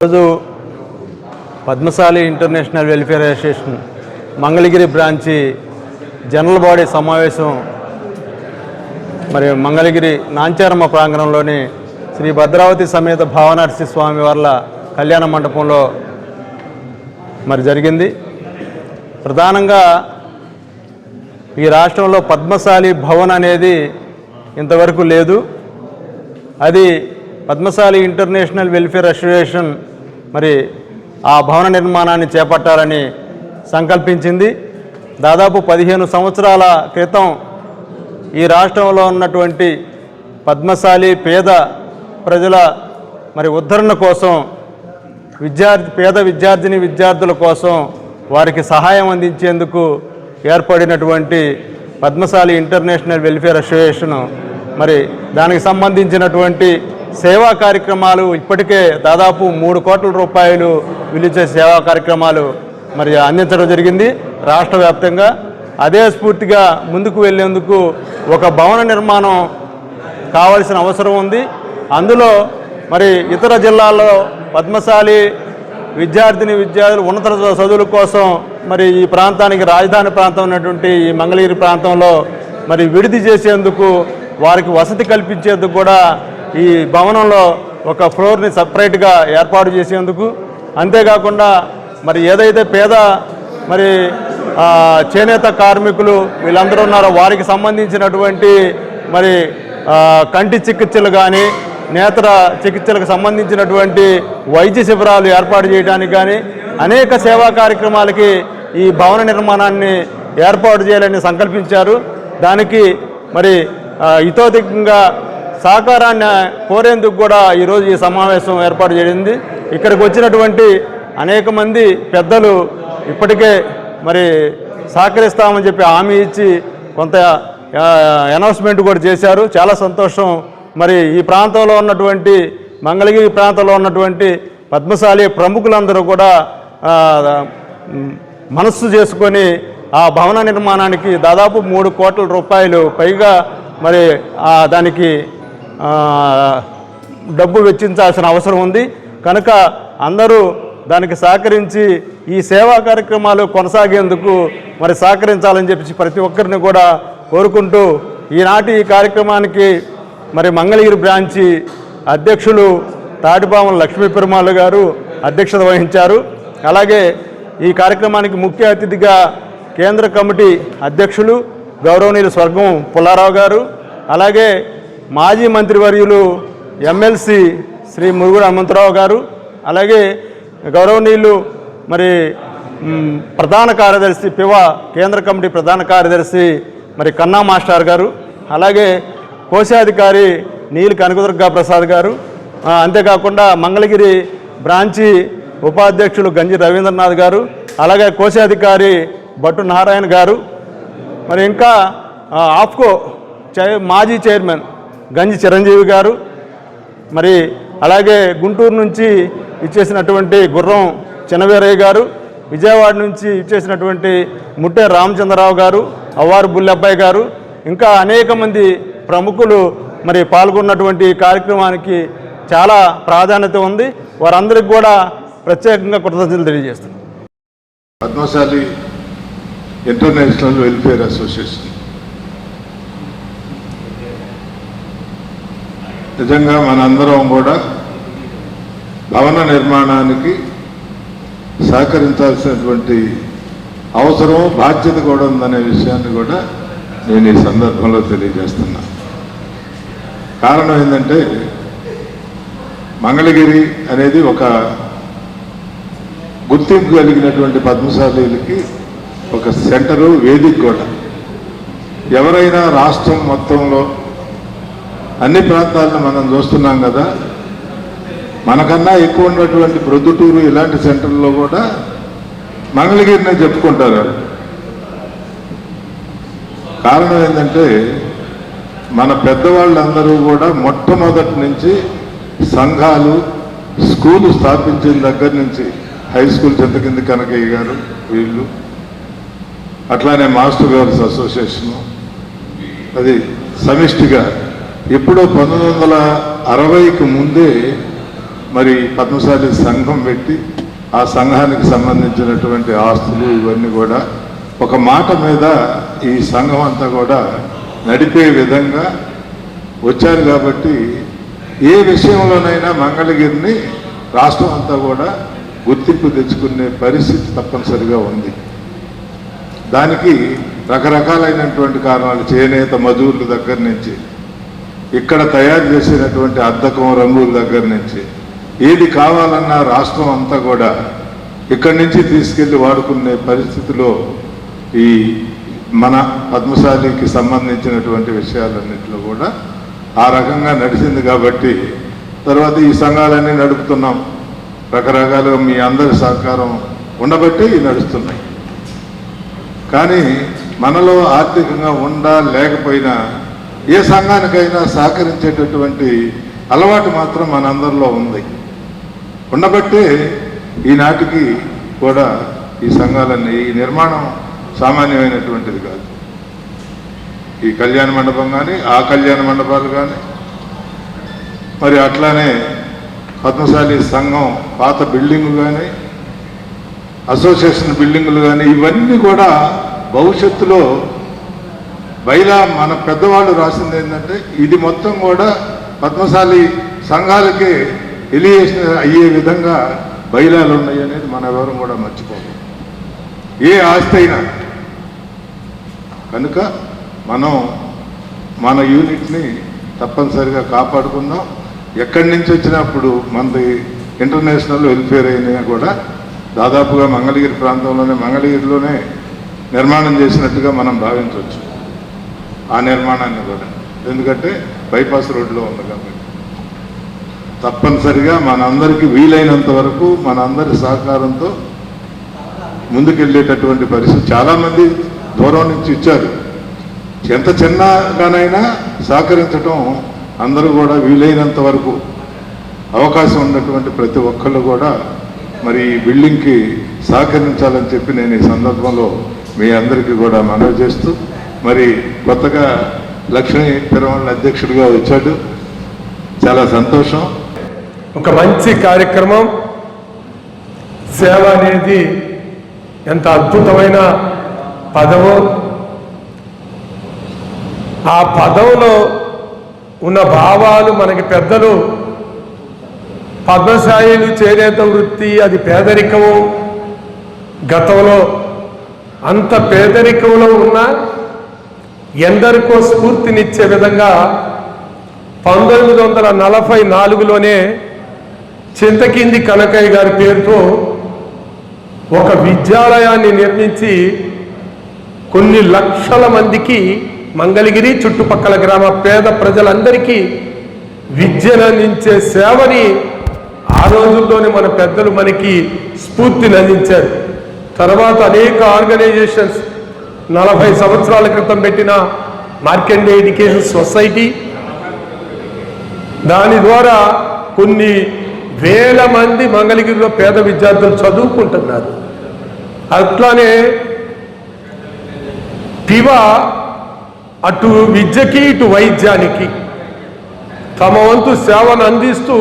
ఈరోజు Padmashali international welfare association Mangalagiri branch general body సమావేశం మరి మంగళగిరి నాంచారమ్మ ప్రాంగణంలోని శ్రీ భద్రావతి సమేత భావనర్సి స్వామి వార్ల కళ్యాణ మండపంలో మరి జరిగింది. ప్రధానంగా ఈ రాష్ట్రంలో పద్మశాలి భవన్ అనేది ఇంతవరకు లేదు. అది పద్మశాలి ఇంటర్నేషనల్ వెల్ఫేర్ అసోసియేషన్ మరి ఆ భవన నిర్మాణాన్ని చేపట్టాలని సంకల్పించింది. దాదాపు పదిహేను సంవత్సరాల క్రితం ఈ రాష్ట్రంలో ఉన్నటువంటి పద్మశాలి పేద ప్రజల మరి ఉద్ధరణ కోసం విద్యార్థి పేద విద్యార్థిని విద్యార్థుల కోసం వారికి సహాయం అందించేందుకు ఏర్పడినటువంటి పద్మశాలి ఇంటర్నేషనల్ వెల్ఫేర్ అసోసియేషన్ మరి దానికి సంబంధించినటువంటి సేవా కార్యక్రమాలు ఇప్పటికే దాదాపు మూడు కోట్ల రూపాయలు విలువ సేవా కార్యక్రమాలు మరి అందించడం జరిగింది. రాష్ట్ర వ్యాప్తంగా అదే స్ఫూర్తిగా ముందుకు వెళ్ళేందుకు ఒక భవన నిర్మాణం కావాల్సిన అవసరం ఉంది. అందులో మరి ఇతర జిల్లాల్లో పద్మశాలి విద్యార్థిని విద్యార్థులు ఉన్నత చదువుల కోసం మరి ఈ ప్రాంతానికి రాజధాని ప్రాంతం ఉన్నటువంటి ఈ మంగళగిరి ప్రాంతంలో మరి విడిది చేసేందుకు వారికి వసతి కల్పించేందుకు కూడా ఈ భవనంలో ఒక ఫ్లోర్ని సపరేట్గా ఏర్పాటు చేసేందుకు. అంతేకాకుండా మరి ఏదైతే పేద మరి చేనేత కార్మికులు వీళ్ళందరూ ఉన్నారో వారికి సంబంధించినటువంటి మరి కంటి చికిత్సలు కానీ నేత్ర చికిత్సలకు సంబంధించినటువంటి వైద్య శిబిరాలు ఏర్పాటు చేయడానికి కానీ అనేక సేవా కార్యక్రమాలకి ఈ భవన నిర్మాణాన్ని ఏర్పాటు చేయాలని సంకల్పించారు. దానికి మరి ఆ, ఇతోధికంగా సహకారాన్ని కోరేందుకు కూడా ఈరోజు ఈ సమావేశం ఏర్పాటు చేసింది ఇక్కడికి వచ్చినటువంటి అనేక మంది పెద్దలు ఇప్పటికే మరి సహకరిస్తామని చెప్పి హామీ ఇచ్చి కొంత అనౌన్స్మెంట్ కూడా చేశారు. చాలా సంతోషం. మరి ఈ ప్రాంతంలో ఉన్నటువంటి మంగళగిరి ప్రాంతంలో ఉన్నటువంటి పద్మశాలి ప్రముఖులందరూ కూడా మనస్సు చేసుకొని ఆ భవన నిర్మాణానికి దాదాపు మూడు కోట్ల రూపాయలు పైగా మరి దానికి డబ్బు వెచ్చించాల్సిన అవసరం ఉంది. కనుక అందరూ దానికి సహకరించి ఈ సేవా కార్యక్రమాలు కొనసాగేందుకు మరి సహకరించాలని చెప్పి ప్రతి ఒక్కరిని కూడా కోరుకుంటూ ఈనాటి ఈ కార్యక్రమానికి మరి మంగళగిరి బ్రాంచి అధ్యక్షులు తాటిపాముల లక్ష్మీ పెరుమాళ్ళు గారు అధ్యక్షత వహించారు. అలాగే ఈ కార్యక్రమానికి ముఖ్య అతిథిగా కేంద్ర కమిటీ అధ్యక్షులు గౌరవనీయులు స్వర్గం పుల్లారావు గారు. అలాగే మాజీ మంత్రివర్యులు ఎమ్మెల్సీ శ్రీ మురుగుడు హనుమంతరావు గారు అలాగే గౌరవనీయులు మరి ప్రధాన కార్యదర్శి పివ కేంద్ర కమిటీ ప్రధాన కార్యదర్శి మరి కన్నా మాస్టర్ గారు అలాగే కోశాధికారి నీల్ కనకదుర్గా ప్రసాద్ గారు అంతేకాకుండా మంగళగిరి బ్రాంచి ఉపాధ్యక్షులు గంజి రవీంద్రనాథ్ గారు అలాగే కోశాధికారి భట్టు నారాయణ గారు మరి ఇంకా ఆఫ్కో చై మాజీ చైర్మన్ గంజి చిరంజీవి గారు. మరి అలాగే గుంటూరు నుంచి ఇచ్చేసినటువంటి గుర్రం చిన్నవీరయ్య గారు విజయవాడ నుంచి ఇచ్చేసినటువంటి ముట్టే రామచంద్రరావు గారు అవ్వారు బుల్లబ్బాయి గారు ఇంకా అనేక మంది ప్రముఖులు మరి పాల్గొన్నటువంటి కార్యక్రమానికి చాలా ప్రాధాన్యత ఉంది. వారందరికీ కూడా ప్రత్యేకంగా కృతజ్ఞతలు తెలియజేస్తున్నాను పద్మశాలి ఇంటర్నేషనల్ వెల్ఫేర్ అసోసియేషన్. నిజంగా మనందరం కూడా భవన నిర్మాణానికి సహకరించాల్సినటువంటి అవసరం బాధ్యత కూడా ఉందనే విషయాన్ని కూడా నేను ఈ సందర్భంలో తెలియజేస్తున్నా. కారణం ఏంటంటే మంగళగిరి అనేది ఒక గుర్తింపు కలిగినటువంటి పద్మశాలీలకి ఒక సెంటరు వేదిక కూడా. ఎవరైనా రాష్ట్రం మొత్తంలో అన్ని ప్రాంతాలను మనం చూస్తున్నాం కదా. మనకన్నా ఎక్కువ ఉన్నటువంటి ప్రొద్దుటూరు ఇలాంటి సెంటర్లో కూడా మంగళగిరిని చెప్పుకుంటారు. కారణం ఏంటంటే మన పెద్దవాళ్ళందరూ కూడా మొట్టమొదటి నుంచి సంఘాలు స్కూలు స్థాపించిన దగ్గర నుంచి హై స్కూల్ చింతకింది కనకయ్య గారు వీళ్ళు అట్లానే మాస్టర్ గర్ల్స్ అసోసియేషను అది సమిష్టిగా ఎప్పుడో పంతొమ్మిది వందల అరవైకి ముందే మరి పద్మశాలి సంఘం పెట్టి ఆ సంఘానికి సంబంధించినటువంటి ఆస్తులు ఇవన్నీ కూడా ఒక మాట మీద ఈ సంఘం అంతా కూడా నడిపే విధంగా వచ్చారు కాబట్టి ఏ విషయంలోనైనా మంగళగిరిని రాష్ట్రం అంతా కూడా గుర్తింపు తెచ్చుకునే పరిస్థితి తప్పనిసరిగా ఉంది. దానికి రకరకాలైనటువంటి కారణాలు చేనేత మధువుల దగ్గర నుంచి ఇక్కడ తయారు చేసినటువంటి అద్దకం రంగుల దగ్గర నుంచి ఏది కావాలన్నా రాష్ట్రం అంతా కూడా ఇక్కడి నుంచి తీసుకెళ్ళి వాడుకునే పరిస్థితిలో ఈ మన పద్మశాలికి సంబంధించినటువంటి విషయాలన్నింటిలో కూడా ఆ రకంగా నడిచింది కాబట్టి తర్వాత ఈ సంఘాలన్నీ నడుపుతున్నాం. రకరకాలుగా మీ అందరి సహకారం ఉండబట్టి ఇవి నడుస్తున్నాయి. కానీ మనలో ఆర్థికంగా ఉండా లేకపోయినా ఏ సంఘానికైనా సహకరించేటటువంటి అలవాటు మాత్రం మనందరిలో ఉంది. ఉండబట్టే ఈనాటికి కూడా ఈ సంఘాలన్నీ ఈ నిర్మాణం సామాన్యమైనటువంటిది కాదు. ఈ కళ్యాణ మండపం కానీ ఆ కళ్యాణ మండపాలు కానీ మరి అట్లానే పద్మశాలి సంఘం పాత బిల్డింగ్ కానీ అసోసియేషన్ బిల్డింగులు కానీ ఇవన్నీ కూడా భవిష్యత్తులో బైలా మన పెద్దవాళ్ళు రాసింది ఏంటంటే ఇది మొత్తం కూడా పద్మశాలి సంఘాలకే ఎలియేషన్ అయ్యే విధంగా బయలాలు ఉన్నాయి అనేది మన ఎవరం కూడా మర్చిపోదు ఏ ఆస్తి అయినా. కనుక మనం మన యూనిట్ని తప్పనిసరిగా కాపాడుకుందాం. ఎక్కడి నుంచి వచ్చినప్పుడు మనది ఇంటర్నేషనల్ వెల్ఫేర్ అయినా కూడా దాదాపుగా మంగళగిరి ప్రాంతంలోనే మంగళగిరిలోనే నిర్మాణం చేసినట్టుగా మనం భావించవచ్చు. ఆ నిర్మాణాన్ని కూడా. ఎందుకంటే బైపాస్ రోడ్లో ఉంది కాబట్టి. తప్పనిసరిగా మనందరికీ వీలైనంత వరకు మనందరి సహకారంతో ముందుకెళ్ళేటటువంటి పరిస్థితి చాలామంది దూరం నుంచి ఇచ్చారు ఎంత చిన్నగానైనా సహకరించడం అందరూ కూడా వీలైనంత వరకు అవకాశం ఉన్నటువంటి ప్రతి ఒక్కళ్ళు కూడా మరి ఈ బిల్డింగ్కి సహకరించాలని చెప్పి నేను ఈ సందర్భంలో మీ అందరికీ కూడా మనవి చేస్తూ మరి కొత్తగా లక్ష్మీ తిరుమల అధ్యక్షుడిగా వచ్చాడు. చాలా సంతోషం. ఒక మంచి కార్యక్రమం. సేవ అనేది ఎంత అద్భుతమైన పదవం ఆ పదవిలో ఉన్న భావాలు మనకి పెద్దలు. పద్మశాయిలు చేనేత వృత్తి అది పేదరికము. గతంలో అంత పేదరికంలో ఉన్న ఎందరికో స్ఫూర్తినిచ్చే విధంగా పంతొమ్మిది వందల నలభై నాలుగులోనే చింతకింది కనకయ్య గారి పేరుతో ఒక విద్యాలయాన్ని నిర్మించి కొన్ని లక్షల మందికి మంగళగిరి చుట్టుపక్కల గ్రామ పేద ప్రజలందరికీ విద్యను అందించే సేవని ఆ రోజుల్లోనే మన పెద్దలు మనకి స్ఫూర్తిని అందించారు. తర్వాత అనేక ఆర్గనైజేషన్స్ నలభై సంవత్సరాల క్రితం పెట్టిన మార్కెండే ఎడ్యుకేషన్ సొసైటీ దాని ద్వారా కొన్ని వేల మంది మంగళగిరిలో పేద విద్యార్థులు చదువుకుంటున్నారు. అట్లానే పివ అటు విద్యకి ఇటు వైద్యానికి తమ వంతు సేవను అందిస్తూ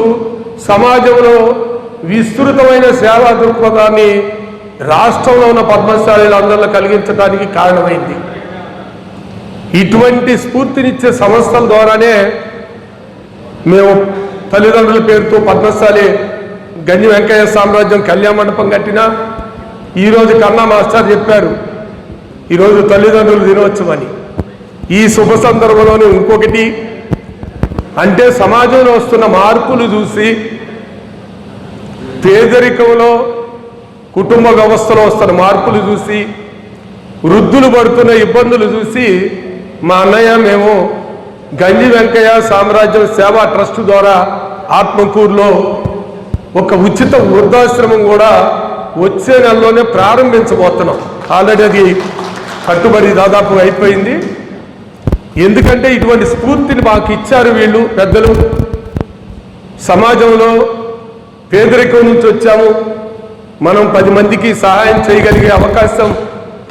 సమాజంలో విస్తృతమైన సేవా దృక్పథాన్ని రాష్ట్రంలో ఉన్న పద్మశాలీలు అందరిలో కలిగించడానికి కారణమైంది. ఇటువంటి స్ఫూర్తినిచ్చే సంస్థల ద్వారానే మేము తల్లిదండ్రుల పేరుతో పద్మశాలి గంజి వెంకయ్య సామ్రాజ్యం కళ్యాణ మండపం కట్టినా ఈరోజు కన్నా మాస్టర్ చెప్పారు ఈరోజు తల్లిదండ్రులు దినోత్సవని ఈ శుభ సందర్భంలోనే ఇంకొకటి అంటే సమాజంలో వస్తున్న మార్పులు చూసి పేదరికంలో కుటుంబ వ్యవస్థలో వస్తున్న మార్పులు చూసి వృద్ధులు పడుతున్న ఇబ్బందులు చూసి మా అన్నయ్య మేము గంజి వెంకయ్య సామ్రాజ్యం సేవా ట్రస్ట్ ద్వారా ఆత్మకూరులో ఒక ఉచిత వృద్ధాశ్రమం కూడా వచ్చే నెలలోనే ప్రారంభించబోతున్నాం. ఆల్రెడీ అది కట్టుబడి దాదాపు అయిపోయింది. ఎందుకంటే ఇటువంటి స్ఫూర్తిని మాకు ఇచ్చారు వీళ్ళు పెద్దలు. సమాజంలో పేదరికం నుంచి వచ్చాము. మనం పది మందికి సహాయం చేయగలిగే అవకాశం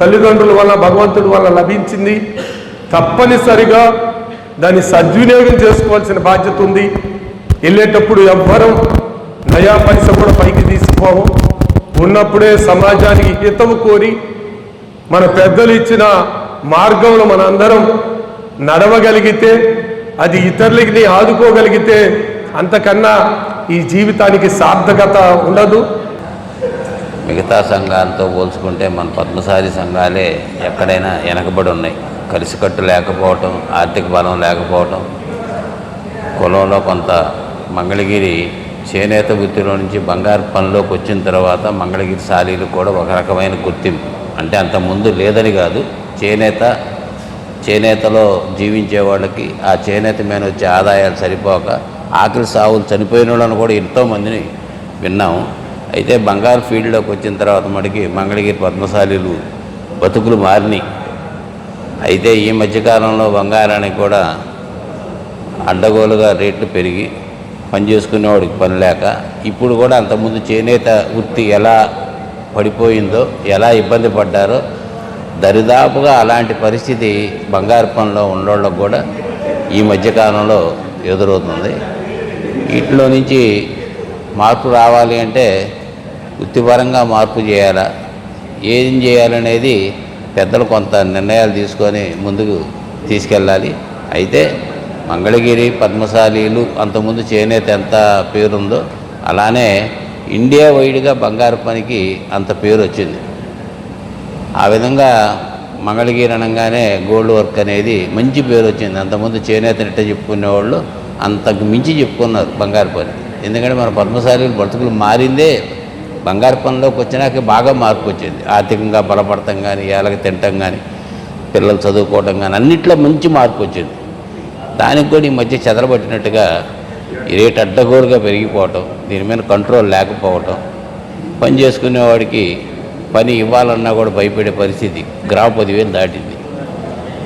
తల్లిదండ్రుల వల్ల భగవంతుడి వల్ల లభించింది. తప్పనిసరిగా దాన్ని సద్వినియోగం చేసుకోవాల్సిన బాధ్యత ఉంది. వెళ్ళేటప్పుడు ఎవ్వరం నయా పైస కూడా పైకి తీసుకోము. ఉన్నప్పుడే సమాజానికి హితవు కోరి మన పెద్దలు ఇచ్చిన మార్గంలో మనందరం నడవగలిగితే అది ఇతరులకి ఆదుకోగలిగితే అంతకన్నా ఈ జీవితానికి సార్థకత ఉండదు. మిగతా సంఘాలతో పోల్చుకుంటే మన పద్మసారి సంఘాలే ఎక్కడైనా వెనకబడి ఉన్నాయి. కలిసికట్టు లేకపోవటం ఆర్థిక బలం లేకపోవటం. కులంలో కొంత మంగళగిరి చేనేత వృత్తిలో నుంచి బంగారు పనిలోకి వచ్చిన తర్వాత మంగళగిరి శాలీలు కూడా ఒక రకమైన గుర్తింపు. అంటే అంత ముందు లేదని కాదు చేనేత చేనేతలో జీవించే వాళ్ళకి ఆ చేనేత మీద వచ్చే ఆదాయాలు సరిపోక ఆకలి సావులు చనిపోయిన వాళ్ళని కూడా ఎంతోమందిని విన్నాము అయితే బంగారు ఫీల్డ్లోకి వచ్చిన తర్వాత మటుకి మంగళగిరి పద్మశాలీలు బతుకులు మారినాయి. అయితే ఈ మధ్యకాలంలో బంగారానికి కూడా అడ్డగోలుగా రేట్లు పెరిగి పని చేసుకునేవాడికి పని లేక ఇప్పుడు కూడా అంతకుముందు చేనేత వృత్తి ఎలా పడిపోయిందో ఎలా ఇబ్బంది పడ్డారో దరిదాపుగా అలాంటి పరిస్థితి బంగారు పనిలో ఉన్నోళ్ళకు కూడా ఈ మధ్యకాలంలో ఎదురవుతుంది. వీటిలో నుంచి మార్పు రావాలి అంటే వృత్తిపరంగా మార్పు చేయాలా? ఏం చేయాలనేది పెద్దలు కొంత నిర్ణయాలు తీసుకొని ముందుకు తీసుకెళ్ళాలి. అయితే మంగళగిరి పద్మశాలీలు అంతకుముందు చేనేత ఎంత పేరుందో అలానే ఇండియా వైడ్గా బంగారు పనికి అంత పేరు వచ్చింది. ఆ విధంగా మంగళగిరి అనగానే గోల్డ్ వర్క్ అనేది మంచి పేరు వచ్చింది. అంతకుముందు చేనేత నిట్ట చెప్పుకునేవాళ్ళు అంతకు మించి చెప్పుకున్నారు బంగారు పని ఎందుకంటే మన పద్మశాలీలు బ్రతుకులు మారిందే. బంగారు పనిలోకి వచ్చినాక బాగా మార్పు వచ్చింది. ఆర్థికంగా బలపడటం కానీ ఏళ్ళకి తినటం కానీ పిల్లలు చదువుకోవటం కానీ అన్నిట్లో మంచి మార్పు వచ్చింది. దానికి కూడా ఈ మధ్య చెదరబట్టినట్టుగా రేట్ అడ్డగోలుగా పెరిగిపోవటం దీని మీద కంట్రోల్ లేకపోవటం పని చేసుకునేవాడికి పని ఇవ్వాలన్నా కూడా భయపడే పరిస్థితి గ్రామ పదివేలు దాటింది.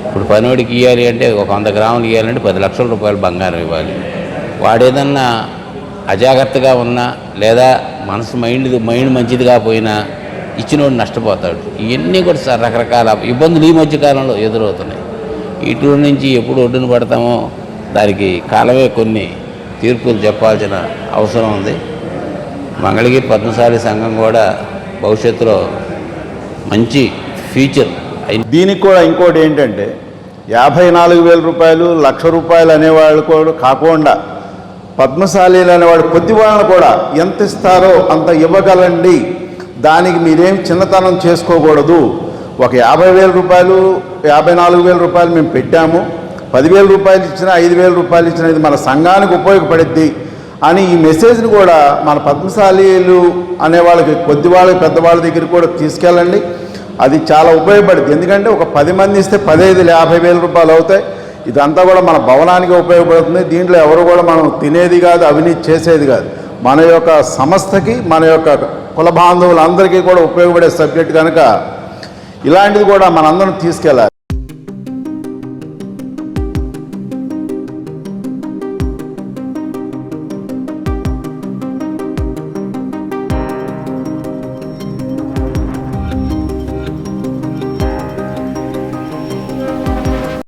ఇప్పుడు పనివాడికి ఇవ్వాలి అంటే ఒక వంద గ్రాములు ఇవ్వాలంటే పది లక్షల రూపాయలు బంగారం ఇవ్వాలి. వాడేదన్నా అజాగ్రత్తగా ఉన్నా లేదా మనసు మైండ్ మైండ్ మంచిది కాకపోయినా ఇచ్చినోడు నష్టపోతాడు. ఇవన్నీ కూడా సార్ రకరకాల ఇబ్బందులు ఈ మధ్యకాలంలో ఎదురవుతున్నాయి. ఇటు నుంచి ఎప్పుడు ఒడ్డున పడతామో దానికి కాలమే కొన్ని తీర్పులు చెప్పాల్సిన అవసరం ఉంది. మంగళగిరి పద్మశాలి సంఘం కూడా భవిష్యత్తులో మంచి ఫ్యూచర్ దీనికి కూడా ఇంకోటి ఏంటంటే యాభై నాలుగు వేల రూపాయలు లక్ష రూపాయలు అనేవాళ్ళు కూడా కాకుండా పద్మశాలీలు అనేవాడు కొద్ది వాళ్ళని కూడా ఎంత ఇస్తారో అంత ఇవ్వగలండి. దానికి మీరేం చిన్నతనం చేసుకోకూడదు. ఒక యాభై వేల రూపాయలు యాభై నాలుగు వేల రూపాయలు మేము పెట్టాము. పదివేల రూపాయలు ఇచ్చినా ఐదు వేల రూపాయలు ఇచ్చినా ఇది మన సంఘానికి ఉపయోగపడుద్ది అని ఈ మెసేజ్ని కూడా మన పద్మశాలీలు అనే వాళ్ళకి కొద్ది వాళ్ళకి పెద్దవాళ్ళ దగ్గర కూడా తీసుకెళ్ళండి. అది చాలా ఉపయోగపడుతుంది ఎందుకంటే ఒక పది మంది ఇస్తే పదహైదు యాభై వేల రూపాయలు అవుతాయి. ఇదంతా కూడా మన భవనానికి ఉపయోగపడుతుంది. దీంట్లో ఎవరు కూడా మనం తినేది కాదు అవినీతి చేసేది కాదు. మన యొక్క సంస్థకి మన యొక్క కుల బాంధవులందరికీ కూడా ఉపయోగపడే సబ్జెక్ట్ కనుక ఇలాంటిది కూడా మనందరం తీసుకెళ్ళాలి.